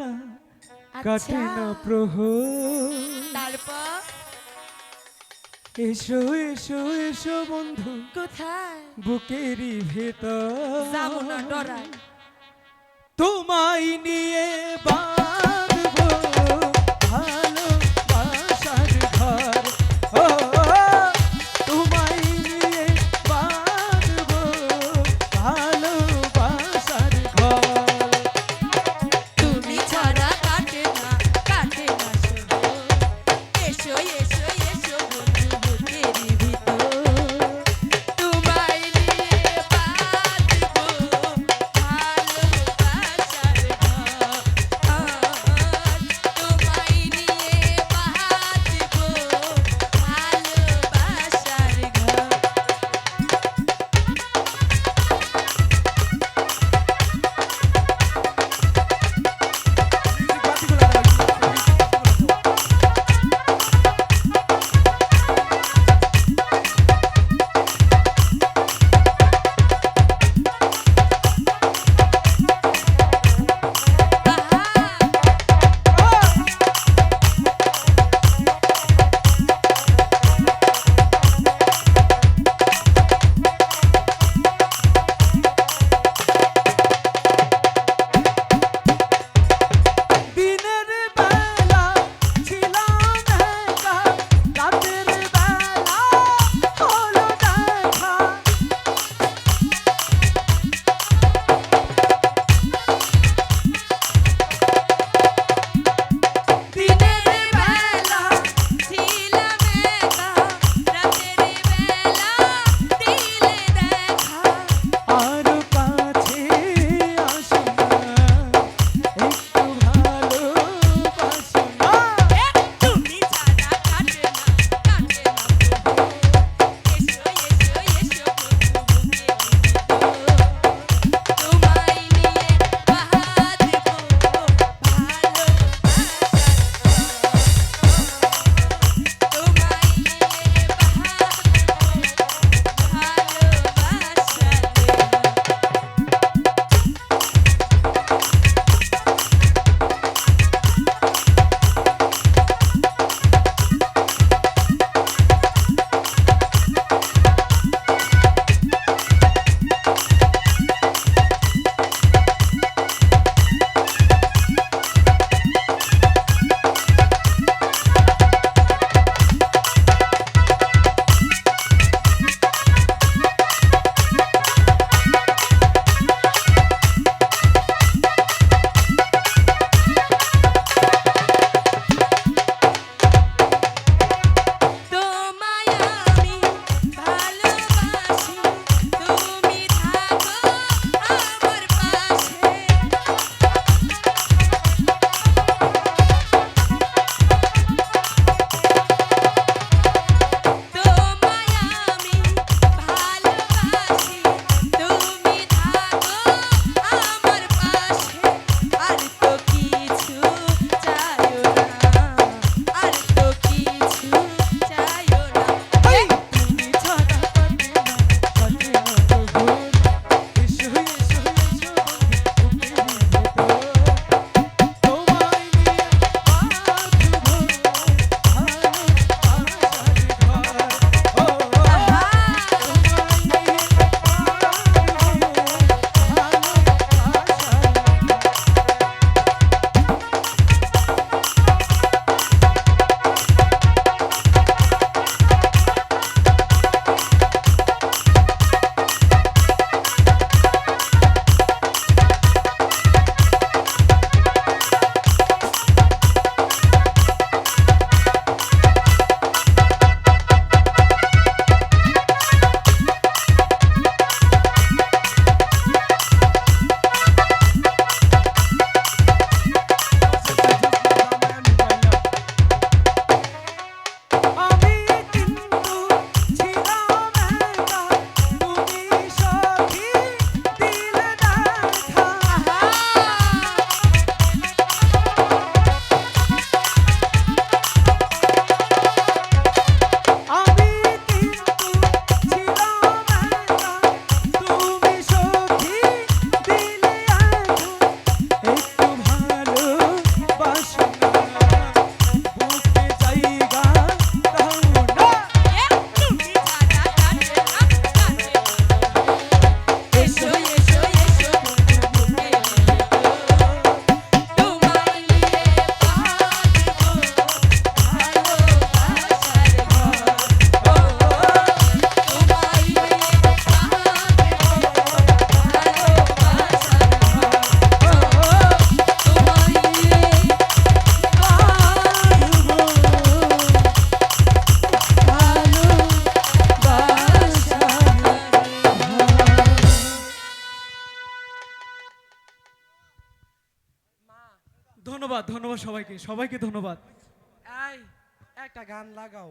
কাটে আচ্ছা। না প্রহ তারপর? এসো এসো এসো বন্ধু। কোথায়? বুকেরই ভেতর। যাব না তোমায় নিয়ে বাঁধবো। ধন্যবাদ ধন্যবাদ সবাইকে সবাইকে ধন্যবাদ। একটা গান লাগাও।